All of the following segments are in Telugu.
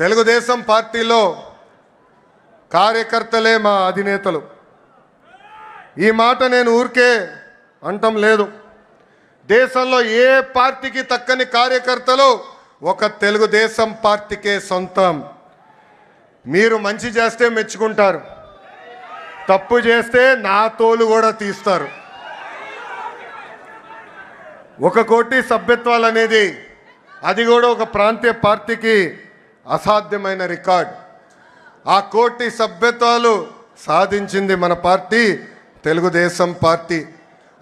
తెలుగుదేశం పార్టీలో కార్యకర్తలే మా అధినేతలు. ఈ మాట నేను ఊరికే అంటం లేదు. దేశంలో ఏ పార్టీకి తక్కని కార్యకర్తలు ఒక తెలుగుదేశం పార్టీకే సొంతం. మీరు మంచి చేస్తే మెచ్చుకుంటారు. తప్పు చేస్తే నా తోలు కూడా తీస్తారు. ఒక కోటి సభ్యత్వాలు అనేది అది కూడా ఒక ప్రాంతీయ పార్టీకి అసాధ్యమైన రికార్డ్. ఆ కోటి సభ్యత్వాలు సాధించింది మన పార్టీ తెలుగుదేశం పార్టీ.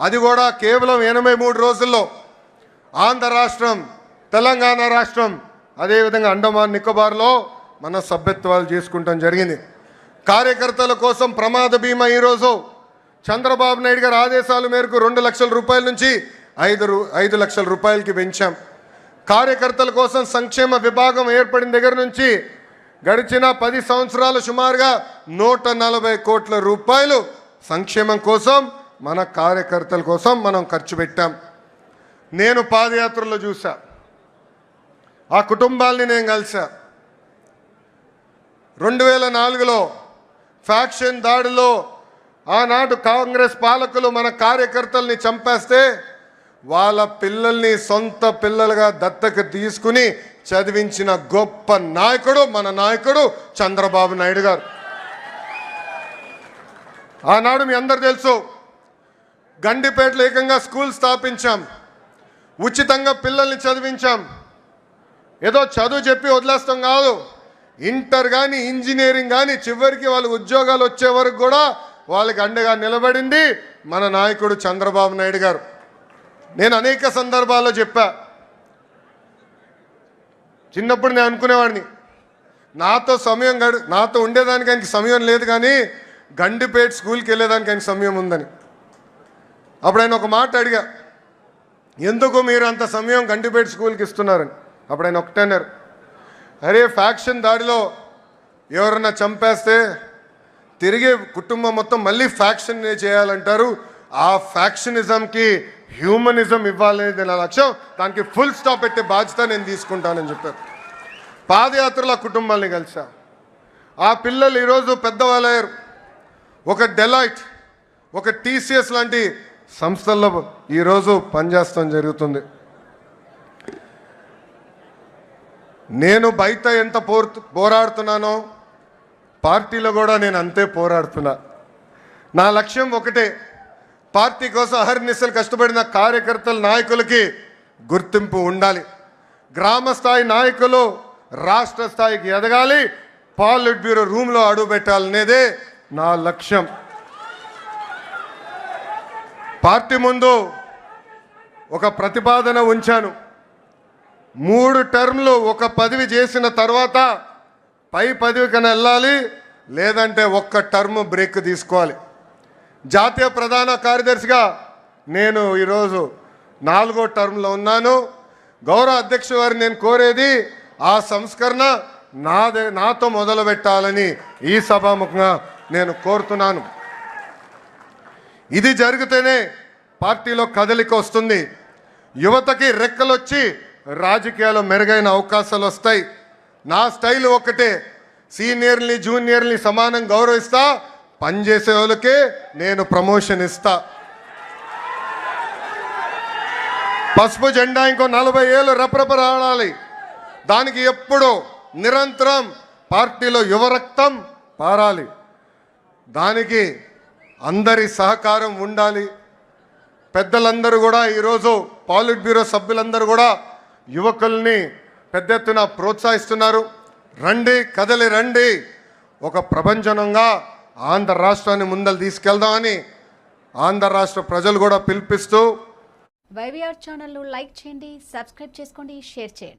అది కూడా కేవలం ఎనభై మూడు రోజుల్లో. ఆంధ్ర రాష్ట్రం తెలంగాణ రాష్ట్రం అదేవిధంగా అండమాన్ నికోబార్లో మన సభ్యత్వాలు చేసుకుంటాం జరిగింది. కార్యకర్తల కోసం ప్రమాద బీమా ఈరోజు. చంద్రబాబు నాయుడు గారి ఆదేశాల మేరకు రెండు లక్షల రూపాయల నుంచి ఐదు ఐదు లక్షల రూపాయలకి పెంచాం. కార్యకర్తల కోసం సంక్షేమ విభాగం ఏర్పడిన దగ్గర నుంచి గడిచిన పది సంవత్సరాలు సుమారుగా నూట నలభై కోట్ల రూపాయలు సంక్షేమం కోసం మన కార్యకర్తల కోసం మనం ఖర్చు పెట్టాం. నేను పాదయాత్రలో చూసా ఆ కుటుంబాల్ని నేను కలిసా రెండు వేల నాలుగులో ఫ్యాక్షన్ దాడిలో ఆనాడు కాంగ్రెస్ పాలకులు మన కార్యకర్తల్ని చంపేస్తే వాళ్ళ పిల్లల్ని సొంత పిల్లలుగా దత్తకు తీసుకుని చదివించిన గొప్ప నాయకుడు మన నాయకుడు చంద్రబాబు నాయుడు గారు. ఆనాడు మీ అందరు తెలుసు గండిపేటలో ఏకంగా స్కూల్ స్థాపించాం ఉచితంగా పిల్లల్ని చదివించాం. ఏదో చదువు చెప్పి వదిలేస్తాం కాదు ఇంటర్ కానీ ఇంజనీరింగ్ కానీ చివరికి వాళ్ళ ఉద్యోగాలు వచ్చే వరకు కూడా వాళ్ళకి అండగా నిలబడింది మన నాయకుడు చంద్రబాబు నాయుడు గారు. నేను అనేక సందర్భాల్లో చెప్పా. చిన్నప్పుడు నేను అనుకునేవాడిని నాతో సమయం గడు నాతో ఉండేదానికి ఆయనకి సమయం లేదు కానీ గండిపేట స్కూల్కి వెళ్ళేదానికి ఆయన సమయం ఉందని. అప్పుడు ఆయన ఒక మాట అడిగా ఎందుకు మీరు అంత సమయం గండిపేట స్కూల్కి ఇస్తున్నారని? అప్పుడు ఆయన ఒకటే అన్నారు అరే ఫ్యాక్షన్ దాడిలో ఎవరన్నా చంపేస్తే తిరిగి కుటుంబం మొత్తం మళ్ళీ ఫ్యాక్షన్ చేయాలంటారు. ఆ ఫ్యాక్షనిజంకి హ్యూమనిజం ఇవ్వాలనేది నా లక్ష్యం దానికి ఫుల్ స్టాప్ పెట్టే బాధ్యత నేను తీసుకుంటానని చెప్పారు. పాదయాత్రలో కుటుంబాన్ని కలిసా ఆ పిల్లలు ఈరోజు పెద్దవాళ్ళయ్యారు ఒక డెలైట్ ఒక టీసీఎస్ లాంటి సంస్థల్లో ఈరోజు పనిచేస్తాం జరుగుతుంది. నేను బయట ఎంత పోర్ పోరాడుతున్నానో పార్టీలో కూడా నేను అంతే పోరాడుతున్నా. నా లక్ష్యం ఒకటే పార్టీ కోసం అహర్నిశలు కష్టపడిన కార్యకర్తల నాయకులకి గుర్తింపు ఉండాలి. గ్రామ స్థాయి నాయకులు రాష్ట్ర స్థాయికి ఎదగాలి. పాలిట్ బ్యూరో రూమ్లో అడుగు పెట్టాలనేదే నా లక్ష్యం. పార్టీ ముందు ఒక ప్రతిపాదన ఉంచాను. మూడు టర్మ్లు ఒక పదవి చేసిన తర్వాత పై పదవి కన్నా వెళ్ళాలి లేదంటే ఒక్క టర్మ్ బ్రేక్ తీసుకోవాలి. జాతీయ ప్రధాన కార్యదర్శిగా నేను ఈరోజు నాలుగో టర్మ్లో ఉన్నాను. గౌరవ అధ్యక్షుడు వారిని నేను కోరేది ఆ సంస్కరణ నాదే నాతో మొదలు పెట్టాలని ఈ సభాముఖంగా నేను కోరుతున్నాను. ఇది జరిగితేనే పార్టీలో కదలిక వస్తుంది. యువతకి రెక్కలొచ్చి రాజకీయాల్లో మెరుగైన అవకాశాలు వస్తాయి. నా స్టైల్ ఒకటే. సీనియర్ని జూనియర్ని సమానం గౌరవిస్తా పనిచేసే వాళ్ళకే నేను ప్రమోషన్ ఇస్తా. పసుపు జెండా ఇంకో నలభై ఏళ్ళు రెపరెపరాడాలి. దానికి ఎప్పుడు నిరంతరం పార్టీలో యువరక్తం పారాలి. దానికి అందరి సహకారం ఉండాలి. పెద్దలందరూ కూడా ఈరోజు పాలిట్ బ్యూరో సభ్యులందరూ కూడా యువకుల్ని పెద్ద ఎత్తున ప్రోత్సహిస్తున్నారు. రండి కదలి రండి. ఒక ప్రపంచనంగా ఆంధ్ర రాష్ట్రాన్ని ముందలు తీసుకెళ్దామని ఆంధ్ర రాష్ట్ర ప్రజలు కూడా పిలిపిస్తూ వైవిఆర్ ఛానల్ను లైక్ చేయండి సబ్స్క్రైబ్ చేసుకోండి షేర్ చేయండి.